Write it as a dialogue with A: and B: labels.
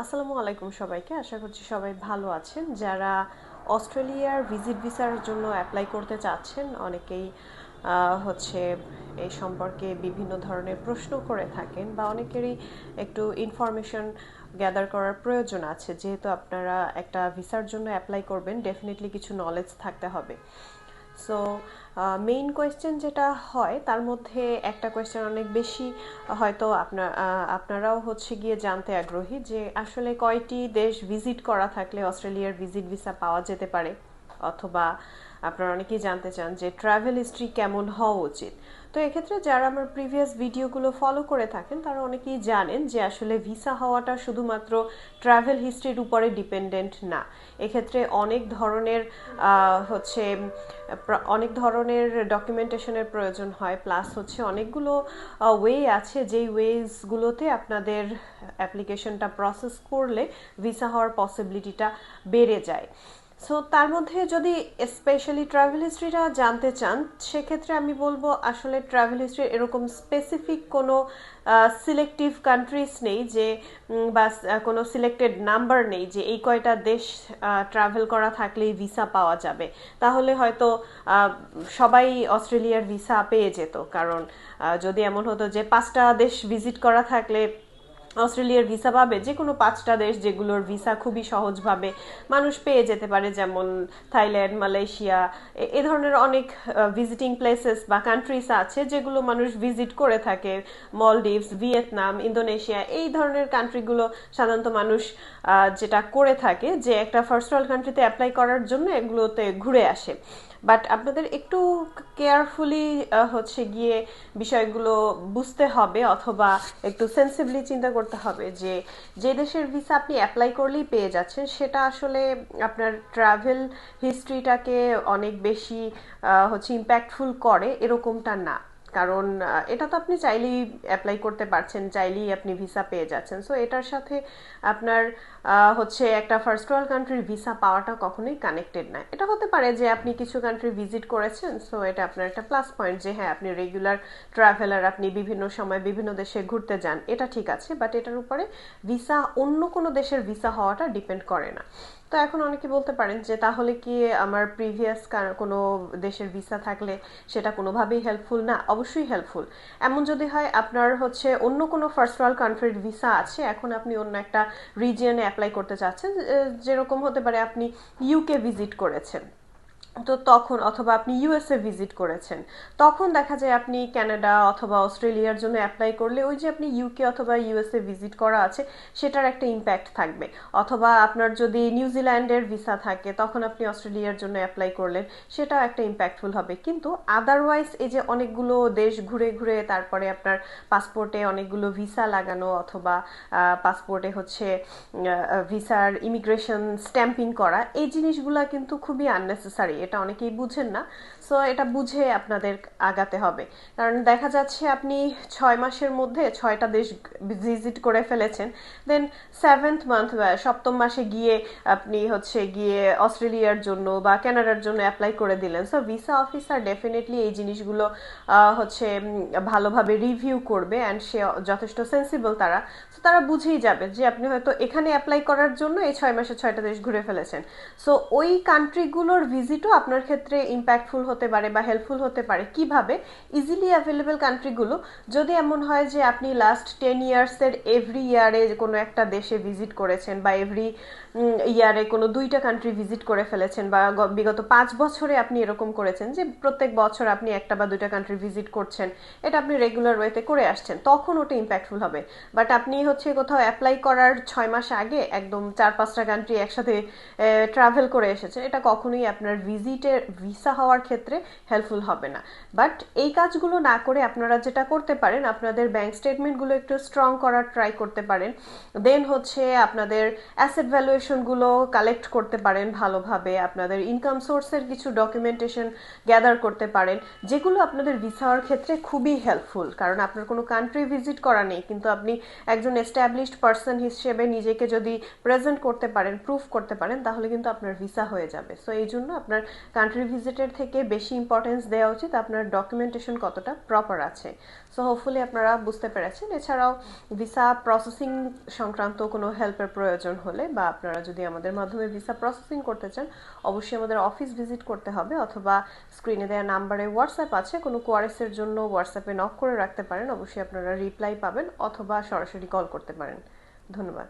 A: আসসালামু আলাইকুম সবাইকে। আশা করছি সবাই ভালো আছেন। যারা অস্ট্রেলিয়ার ভিজিট ভিসার জন্য অ্যাপ্লাই করতে চাচ্ছেন, অনেকেই হচ্ছে এই সম্পর্কে বিভিন্ন ধরনের প্রশ্ন করে থাকেন বা অনেকেরই একটু ইনফরমেশন গ্যাদার করার প্রয়োজন আছে। যেহেতু আপনারা একটা ভিসার জন্য অ্যাপ্লাই করবেন ডেফিনেটলি কিছু নলেজ থাকতে হবে। সো মেইন কোয়েশ্চেন যেটা হয়, তার মধ্যে একটা কোয়েশ্চেন অনেক বেশি, হয়তো আপনার আপনারাও হচ্ছে গিয়ে জানতে আগ্রহী যে আসলে কয়টি দেশ ভিজিট করা থাকলে অস্ট্রেলিয়ার ভিজিট ভিসা পাওয়া যেতে পারে? অথবা আপনারা অনেকেই জানতে চান যে ট্রাভেল হিস্ট্রি কেমন হওয়া উচিত। তো এক্ষেত্রে যারা আমার প্রিভিয়াস ভিডিওগুলো ফলো করে থাকেন, তারা অনেকেই জানেন যে আসলে ভিসা হওয়াটা শুধুমাত্র ট্রাভেল হিস্ট্রির উপরে ডিপেন্ডেন্ট না। এক্ষেত্রে অনেক ধরনের হচ্ছে অনেক ধরনের ডকুমেন্টেশনের প্রয়োজন হয় প্লাস হচ্ছে অনেকগুলো ওয়ে আছে যেই ওয়েজগুলোতে আপনাদের অ্যাপ্লিকেশনটা প্রসেস করলে ভিসা হওয়ার পসিবিলিটিটা বেড়ে যায়। সো তার মধ্যে যদি স্পেশালি ট্রাভেল হিস্ট্রিটা জানতে চান, সেক্ষেত্রে আমি বলব আসলে ট্রাভেল হিস্ট্রি এরকম স্পেসিফিক কোনো সিলেক্টিভ কান্ট্রিজ নেই যে বা কোনো সিলেক্টেড নাম্বার নেই যে এই কয়টা দেশ ট্রাভেল করা থাকলেই ভিসা পাওয়া যাবে। তাহলে হয়তো সবাই অস্ট্রেলিয়ার ভিসা পেয়ে যেত। কারণ যদি এমন হতো যে পাঁচটা দেশ ভিজিট করা থাকলে অস্ট্রেলিয়ার ভিসা পাবে যে কোনো পাঁচটা দেশ যেগুলোর ভিসা খুবই সহজভাবে মানুষ পেয়ে যেতে পারে, যেমন থাইল্যান্ড, মালয়েশিয়া, এ- ধরনের অনেক ভিজিটিং প্লেসেস বা কান্ট্রিজ আছে যেগুলো মানুষ ভিজিট করে থাকে। মলডিভস ভিয়েতনাম ইন্দোনেশিয়া এই ধরনের কান্ট্রিগুলো সাধারণত মানুষ যেটা করে থাকে যে একটা ফার্স্ট ওয়ার্ল্ড কান্ট্রিতে অ্যাপ্লাই করার জন্য এগুলোতে ঘুরে আসে। বাট আপনাদের একটু কেয়ারফুলি হচ্ছে গিয়ে বিষয়গুলো বুঝতে হবে অথবা একটু সেন্সিভলি চিন্তা করতে হবে যে যে দেশের ভিসা আপনি অ্যাপ্লাই করলেই পেয়ে যাচ্ছেন, সেটা আসলে আপনার ট্রাভেল হিস্ট্রিটাকে অনেক বেশি হচ্ছে ইম্প্যাক্টফুল করে, এরকমটা না। কারণ এটা তো আপনি চাইলেই অ্যাপ্লাই করতে পারছেন, চাইলেই আপনি ভিসা পেয়ে যাচ্ছেন। সো এটার সাথে আপনার হচ্ছে একটা ফার্স্ট ওয়ার্ল্ড কান্ট্রির ভিসা পাওয়াটা কখনোই কানেক্টেড না। এটা হতে পারে যে আপনি কিছু কান্ট্রি ভিজিট করেছেন সো এটা আপনার একটা প্লাস পয়েন্ট যে হ্যাঁ আপনি রেগুলার ট্রাভেলার আপনি বিভিন্ন সময় বিভিন্ন দেশে ঘুরতে যান, এটা ঠিক আছে বাট এটার উপরে ভিসা অন্য কোনো দেশের ভিসা হওয়াটা ডিপেন্ড করে না। তো এখন অনেকে বলতে পারেন যে তাহলে কি আমার প্রিভিয়াস কোনো দেশের ভিসা থাকলে সেটা কোনোভাবেই হেল্পফুল না? অবশ্যই হেল্পফুল এমন যদি হয় আপনার হচ্ছে অন্য কোনো ফার্স্ট ওয়ার্ল্ড কান্ট্রির ভিসা আছে, এখন আপনি অন্য একটা রিজিয়নে অ্যাপ্লাই করতে চাচ্ছেন যেরকম হতে পারে আপনি ইউকে ভিজিট করেছেন। তো তখন অথবা আপনি ইউএসএ ভিজিট করেছেন, তখন দেখা যায় আপনি কানাডা অথবা অস্ট্রেলিয়ার জন্য অ্যাপ্লাই করলে ওই যে আপনি ইউকে অথবা ইউএসএ ভিজিট করা আছে, সেটার একটা ইম্প্যাক্ট থাকবে। অথবা আপনার যদি নিউজিল্যান্ডের ভিসা থাকে, তখন আপনি অস্ট্রেলিয়ার জন্য অ্যাপ্লাই করলেন, সেটাও একটা ইম্প্যাক্টফুল হবে। কিন্তু আদারওয়াইজ এই যে অনেকগুলো দেশ ঘুরে ঘুরে তারপরে আপনার পাসপোর্টে অনেকগুলো ভিসা লাগানো অথবা পাসপোর্টে হচ্ছে ভিসার ইমিগ্রেশন স্ট্যাম্পিং করা, এই জিনিসগুলা কিন্তু খুবই আননেসেসারি এটা অনেকেই বুঝেন না। সো এটা বুঝে আপনাদের আগাতে হবে। কারণ দেখা যাচ্ছে আপনি ছয় মাসের মধ্যে ছয়টা দেশ ভিজিট করে ফেলেছেন। দেন সেভেন্থ মান্থ সপ্তম মাসে গিয়ে আপনি হচ্ছে গিয়ে অস্ট্রেলিয়ার জন্য বা কানাডার জন্য অ্যাপ্লাই করে দিলেন। সো ভিসা অফিসার ডেফিনেটলি এই জিনিসগুলো হচ্ছে ভালোভাবে রিভিউ করবে অ্যান্ড সে যথেষ্ট সেন্সিবল তারা। তো তারা বুঝেই যাবে যে আপনি হয়তো এখানে অ্যাপ্লাই করার জন্য এই ছয় মাসে ছয়টা দেশ ঘুরে ফেলেছেন। সো ওই কান্ট্রিগুলোর ভিজিটও আপনার ক্ষেত্রে ইম্প্যাক্টফুল হতে পারে বা হেল্পফুল হতে পারে? কীভাবে? ইজিলি অ্যাভেলেবেল কান্ট্রিগুলো যদি এমন হয় যে আপনি লাস্ট টেন ইয়ার্সের এভরি ইয়ারে কোনো একটা দেশে ভিজিট করেছেন বা এভরি ইয়ারে কোনো দুইটা কান্ট্রি ভিজিট করে ফেলেছেন বা বিগত পাঁচ বছরে আপনি এরকম করেছেন যে প্রত্যেক বছর আপনি একটা বা দুইটা কান্ট্রি ভিজিট করছেন, এটা আপনি রেগুলার ওয়েতে করে আসছেন, তখন ওটা ইম্প্যাক্টফুল হবে। বাট আপনি হচ্ছে কোথাও অ্যাপ্লাই করার ছয় মাস আগে একদম চার পাঁচটা কান্ট্রি একসাথে ট্রাভেল করে এসেছেন, এটা কখনোই আপনার ভিজিটের ভিসা হওয়ার ক্ষেত্রে হেল্পফুল হবে না। বাট এই কাজগুলো না করে আপনারা যেটা করতে পারেন, আপনাদের ব্যাংক স্টেটমেন্টগুলো একটু স্ট্রং করার ট্রাই করতে পারেন। দেন হচ্ছে আপনাদের অ্যাসেট ভ্যালুয়েশনগুলো কালেক্ট করতে পারেন ভালোভাবে। আপনাদের ইনকাম সোর্সের কিছু ডকুমেন্টেশন গ্যাদার করতে পারেন। যেগুলো আপনাদের ভিসা হওয়ার ক্ষেত্রে খুবই হেল্পফুল কারণ আপনার কোনো কান্ট্রি ভিজিট করা নেই, কিন্তু আপনি একজন এস্টাবলিশড পার্সন হিসেবে নিজেকে যদি প্রেজেন্ট করতে পারেন প্রুফ করতে পারেন, তাহলে কিন্তু আপনার ভিসা হয়ে যাবে। সো এই জন্য আপনার কান্ট্রি ভিজিটের থেকে বেশি ইম্পর্টেন্স দেওয়া উচিত আপনার ডকুমেন্টেশন কতটা প্রপার আছে। সো হোপফুলি আপনারা বুঝতে পেরেছেন। এছাড়াও ভিসা প্রসেসিং সংক্রান্ত কোনো হেল্পের প্রয়োজন হলে বা আপনারা যদি আমাদের মাধ্যমে ভিসা প্রসেসিং করতে চান, অবশ্যই আমাদের অফিস ভিজিট করতে হবে অথবা স্ক্রিনে দেওয়া নাম্বারে হোয়াটসঅ্যাপ আছে, কোনো কোয়ারেসের জন্য হোয়াটসঅ্যাপে নক করে রাখতে পারেন, অবশ্যই আপনারা রিপ্লাই পাবেন অথবা সরাসরি কল করতে পারেন। ধন্যবাদ।